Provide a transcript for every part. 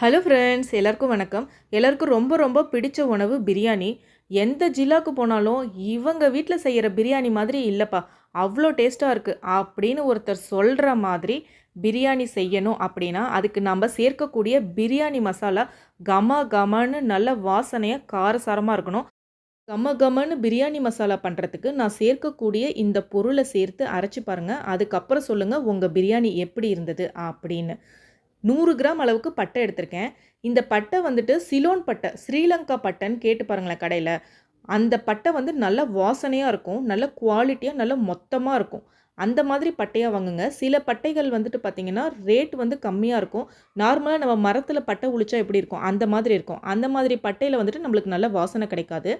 Hello friends எல்லாருக்கும் வணக்கம். எல்லாருக்கும் ரொம்ப ரொம்ப பிடிச்ச உணவு பிரியாணி. எந்த ஜில்லாக்கு போனாலும் இவங்க வீட்டில் செய்கிற பிரியாணி மாதிரி இல்லைப்பா அவ்வளோ டேஸ்ட்டாக இருக்குது அப்படின்னு ஒருத்தர் சொல்கிற மாதிரி பிரியாணி செய்யணும் அப்படின்னா அதுக்கு நம்ம சேர்க்கக்கூடிய பிரியாணி மசாலா கம கமன்னு நல்ல வாசனையாக காரசாரமாக இருக்கணும். கம கமன்னு பிரியாணி மசாலா பண்ணுறதுக்கு நான் சேர்க்கக்கூடிய இந்த பொருளை சேர்த்து அரைச்சி பாருங்கள் அதுக்கப்புறம் சொல்லுங்கள் உங்கள் பிரியாணி எப்படி இருந்தது அப்படின்னு. நூறு கிராம் அளவுக்கு பட்டை எடுத்திருக்கேன். இந்த பட்டை வந்துட்டு சிலோன் பட்டை ஸ்ரீலங்கா பட்டைன்னு கேட்டு பாருங்களேன் கடையில். அந்த பட்டை வந்து நல்ல வாசனையாக இருக்கும் நல்ல குவாலிட்டியாக நல்ல மொத்தமாக இருக்கும். அந்த மாதிரி பட்டையாக வாங்குங்க. சில பட்டைகள் வந்துட்டு பார்த்திங்கன்னா ரேட் வந்து கம்மியாக இருக்கும். நார்மலாக நம்ம மரத்தில் பட்டை உளிச்சா எப்படி இருக்கும்? அந்த மாதிரி இருக்கும். அந்த மாதிரி பட்டையில் வந்துட்டு நம்மளுக்கு நல்ல வாசனை கிடைக்காது.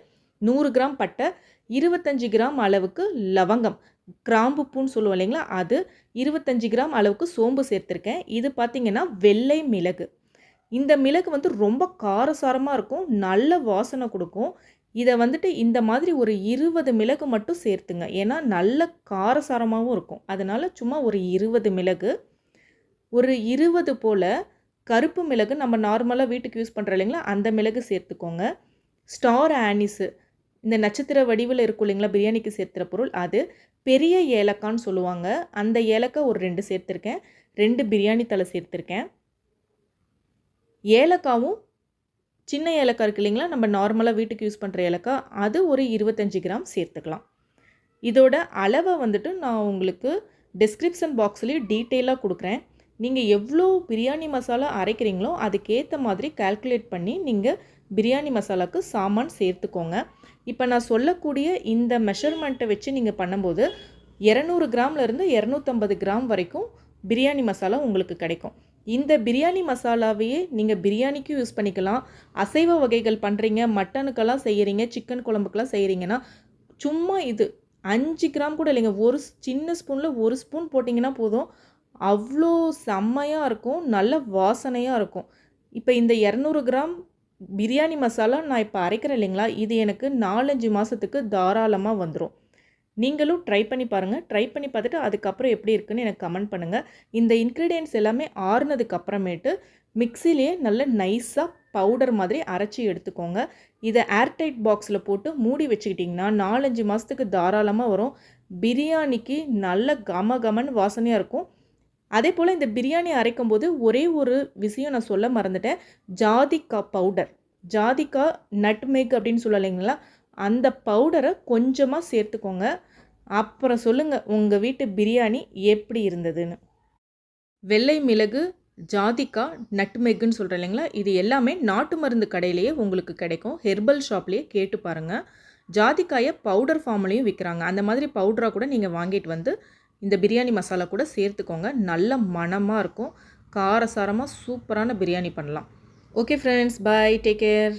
நூறு கிராம் பட்டை இருபத்தஞ்சி கிராம் அளவுக்கு லவங்கம். கிராம்பு பூன்னு சொல்லுவோம் இல்லைங்களா? அது இருபத்தஞ்சி கிராம் அளவுக்கு சோம்பு சேர்த்துருக்கேன். இது பார்த்திங்கன்னா வெள்ளை மிளகு. இந்த மிளகு வந்து ரொம்ப காரசாரமாக இருக்கும் நல்ல வாசனை கொடுக்கும். இதை வந்துட்டு இந்த மாதிரி ஒரு இருபது மிளகு மட்டும் சேர்த்துங்க. ஏன்னா நல்ல காரசாரமாகவும் இருக்கும். அதனால் சும்மா ஒரு இருபது மிளகு. ஒரு இருபது போல் கருப்பு மிளகு நம்ம நார்மலாக வீட்டுக்கு யூஸ் பண்ணுறோம் இல்லைங்களா? அந்த மிளகு சேர்த்துக்கோங்க. Star anise. இந்த நட்சத்திர வடிவில் இருக்கும் இல்லைங்களா பிரியாணிக்கு சேர்த்துற பொருள் அது பெரிய ஏலக்கான்னு சொல்லுவாங்க. அந்த ஏலக்காய் ஒரு ரெண்டு சேர்த்துருக்கேன். ரெண்டு பிரியாணி தலை சேர்த்துருக்கேன். ஏலக்காவும் சின்ன ஏலக்காய் இருக்கு இல்லைங்களா நம்ம நார்மலாக வீட்டுக்கு யூஸ் பண்ணுற ஏலக்காய் அது ஒரு இருபத்தஞ்சி கிராம் சேர்த்துக்கலாம். இதோட அளவை வந்துட்டு நான் உங்களுக்கு டிஸ்கிரிப்ஷன் பாக்ஸ்லேயும் டீட்டெயிலாக கொடுக்குறேன். நீங்கள் எவ்வளோ பிரியாணி மசாலா அரைக்கிறீங்களோ அதுக்கேற்ற மாதிரி கால்குலேட் பண்ணி நீங்கள் பிரியாணி மசாலாவுக்கு சாமான் சேர்த்துக்கோங்க. இப்போ நான் சொல்லக்கூடிய இந்த மெஷர்மெண்ட்டை வச்சு நீங்கள் பண்ணும்போது இரநூறு கிராம்லேருந்து இரநூத்தம்பது கிராம் வரைக்கும் பிரியாணி மசாலா உங்களுக்கு கிடைக்கும். இந்த பிரியாணி மசாலாவையே நீங்கள் பிரியாணிக்கும் யூஸ் பண்ணிக்கலாம். அசைவ வகைகள் பண்ணுறீங்க மட்டனுக்கெல்லாம் செய்கிறீங்க சிக்கன் குழம்புக்கெல்லாம் செய்கிறீங்கன்னா சும்மா இது அஞ்சு கிராம் கூட இல்லைங்க. ஒரு சின்ன ஸ்பூனில் ஒரு ஸ்பூன் போட்டிங்கன்னா போதும். அவ்வளோ செம்மையாக இருக்கும் நல்ல வாசனையாக இருக்கும். இப்போ இந்த இரநூறு கிராம் பிரியாணி மசாலா நான் இப்போ அரைக்கிறேன் இல்லைங்களா? இது எனக்கு நாலஞ்சு மாதத்துக்கு தாராளமாக வந்துடும் நீங்களும் ட்ரை பண்ணி பாருங்கள் ட்ரை பண்ணி பார்த்துட்டு அதுக்கப்புறம் எப்படி இருக்குன்னு எனக்கு கமெண்ட் பண்ணுங்கள் இந்த இன்க்ரீடியன்ட்ஸ் எல்லாமே ஆறுனதுக்கு அப்புறமேட்டு மிக்சிலேயே நல்ல நைஸாக பவுடர் மாதிரி அரைச்சி எடுத்துக்கோங்க. இதை ஏர்டைட் பாக்ஸில் போட்டு மூடி வச்சுக்கிட்டிங்கன்னா நாலஞ்சு மாதத்துக்கு தாராளமாக வரும். பிரியாணிக்கு நல்ல கம கமன் வாசனையாக இருக்கும். அதே போல் இந்த பிரியாணி அரைக்கும் போது ஒரே ஒரு விஷயம் நான் சொல்ல மறந்துட்டேன். ஜாதிக்காய் பவுடர் ஜாதிக்காய் நட்மேக் அப்படின்னு சொல்லலைங்களா அந்த பவுடரை கொஞ்சமாக சேர்த்துக்கோங்க. அப்புறம் சொல்லுங்கள் உங்கள் வீட்டு பிரியாணி எப்படி இருந்ததுன்னு. வெள்ளை மிளகு ஜாதிக்காய் நட்மெக்குன்னு சொல்கிறேன் இல்லைங்களா? இது எல்லாமே நாட்டு மருந்து கடையிலேயே உங்களுக்கு கிடைக்கும். ஹெர்பல் ஷாப்லேயே கேட்டு பாருங்கள் ஜாதிக்காயை பவுடர் ஃபார்ம்லேயும் விற்கிறாங்க அந்த மாதிரி பவுடராக கூட நீங்கள் வாங்கிட்டு வந்து இந்த பிரியாணி மசாலா கூட சேர்த்துக்கோங்க. நல்ல மணமாக இருக்கும். காரசாரமாக சூப்பரான பிரியாணி பண்ணலாம். Okay friends bye take care